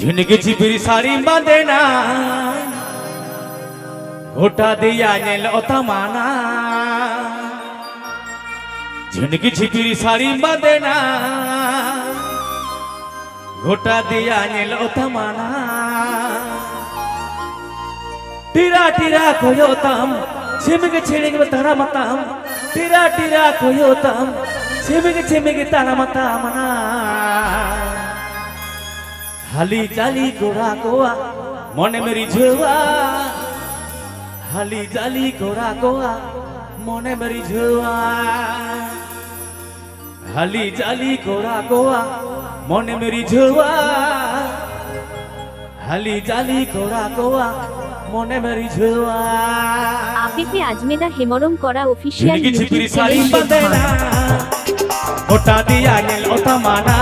ঝিনকে ঝিপির শাড়ি বাঁধে না। ঘোটা দিয়া নেল অতামানা। ঝিনকে ঝিপির শাড়ি বাঁধে না। ঘোটা দিয়া নেল অতামানা। টিরা টিরা খোয়োতাম ছেমেকে ছেড়ে তারা মাতাম। টিরা টিরা খোয়োতাম ছেমেকে ছেমেকে তারা মাতাম না। হালি জালি গোড়া গোয়া মনে মেরি ঝুয়া। হালি জালি গোড়া গোয়া মনে মেরি ঝুয়া। হালি জালি গোড়া গোয়া মনে মেরি ঝুয়া। হালি জালি গোড়া গোয়া মনে মেরি ঝুয়া। আপিপি আজমেদা হেমরম করা অফিসিয়াল ঝিপিরি ইউটিউব শাড়ি না ওটা দিয়া নেল ওটা মানা।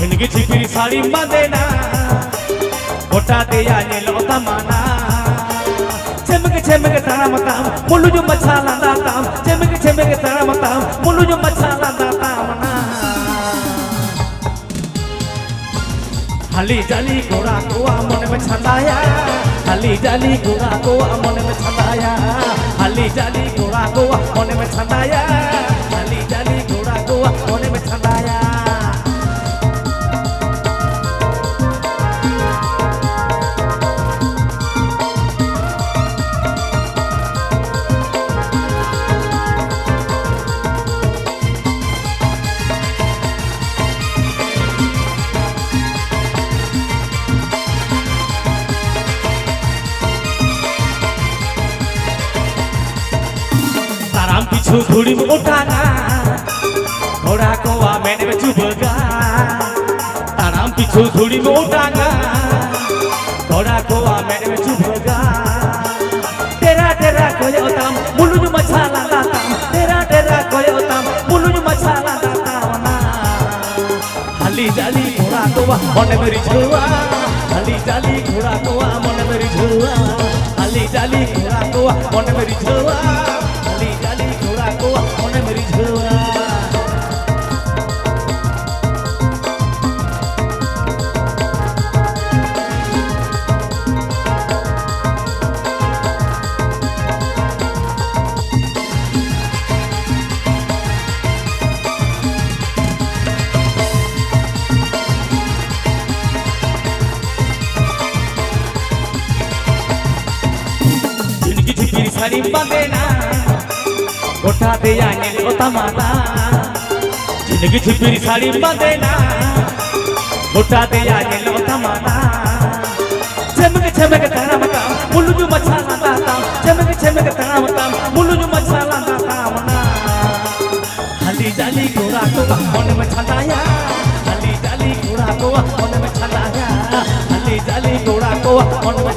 ঝিনকি ঝিকির শাড়ি বাঁধে না ওটা দেয়া লতা মানা చెమకి చెమకి తరమతాం ముళ్ళు మచ్చాల దాతాం చెమకి చెమకి తరమతాం ముళ్ళు మచ్చాల దాతాం హలి జలి గోరా కోవా మన మే ఛందాయా హలి జలి గోరా కోవా మన మే ఛందాయా హలి జలి గోరా కోవా మన మే ఛందాయా सुधुरी उठाना थोड़ा कोआ मैंने में चुबगा आराम पीछू धुड़ी में उठाना थोड़ा कोआ मैंने में चुबगा तेरा तेरा कोयो तम मुलुज मछाला दाता तेरा तेरा कोयो तम मुलुज मछाला दाता ना हली जाली थोड़ा कोआ मन में रिझवा भरी बंदेना उठा दे आने को माता। ज़िंदगी छुपी साड़ी बंदेना उठा दे आने को माता। चमक चमक तारा मता मुल्लू जो मचाना दाता चमक चमक तारा मता मुल्लू जो मचाना दाता मना। हली जाली घोड़ा को मन में छलाया। हली जाली घोड़ा को मन में छलाया। हली जाली घोड़ा को मन में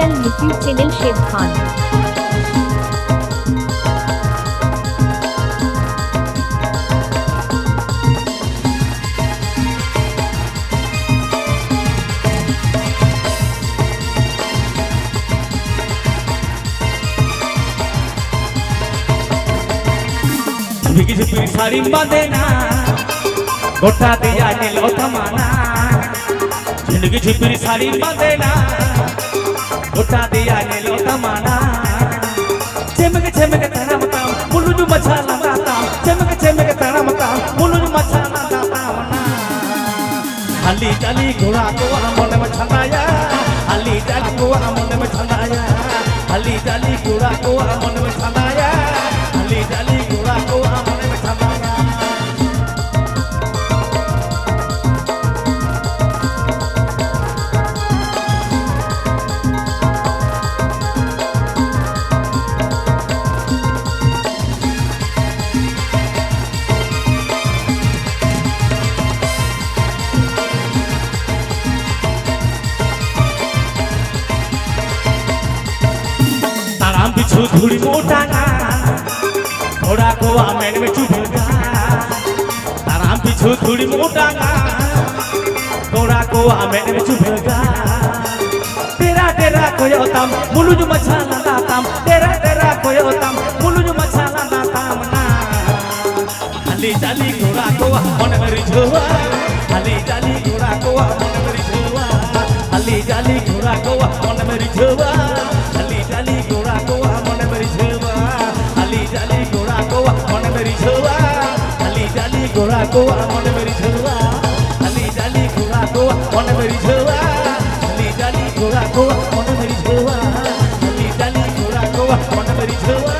করা official YouTube channel Sheikh Khan ঝিপি ঝিপি শাড়ি বাঁধে না গোটা দিয়া নিল থামানা ঝিনকি ঝিপির শাড়ি বাঁধে না ఉటా దియాలో తమానా చెమక చెమక తడమతాం ముళ్ళు మచాలా దాతాం చెమక చెమక తడమతాం ముళ్ళు మచాలా దాతామనా అల్లి తల్లి గుడా కోహ మొన్న మచనాయా అల్లి తల్లి కోహ మొన్న మచనాయా అల్లి తల్లి గుడా కోహ మొన్న మచనాయా ताराम पिछू धूड़ी मोटाना घोड़ा को आमेन में चुभेगा ताराम पिछू धूड़ी मोटाना घोड़ा को आमेन में चुभेगा तेरा तेरा कोयोताम मुलुज मछाला दाताम तेरा तेरा कोयोताम मुलुज मछाला हली जाली घोड़ा कोआ मन मेरी छुआ हली जाली घोड़ा कोआ मन मेरी छुआ हली जाली घोड़ा कोआ मन গোরা গোয়া মনে মেরি ঝোলা। আলি ডালি গোরা গোয়া মনে মেরি ঝোলা। আলি ডালি গোরা গোয়া মনে মেরি ঝোলা। আলি ডালি গোরা গোয়া মনে মেরি ঝোলা।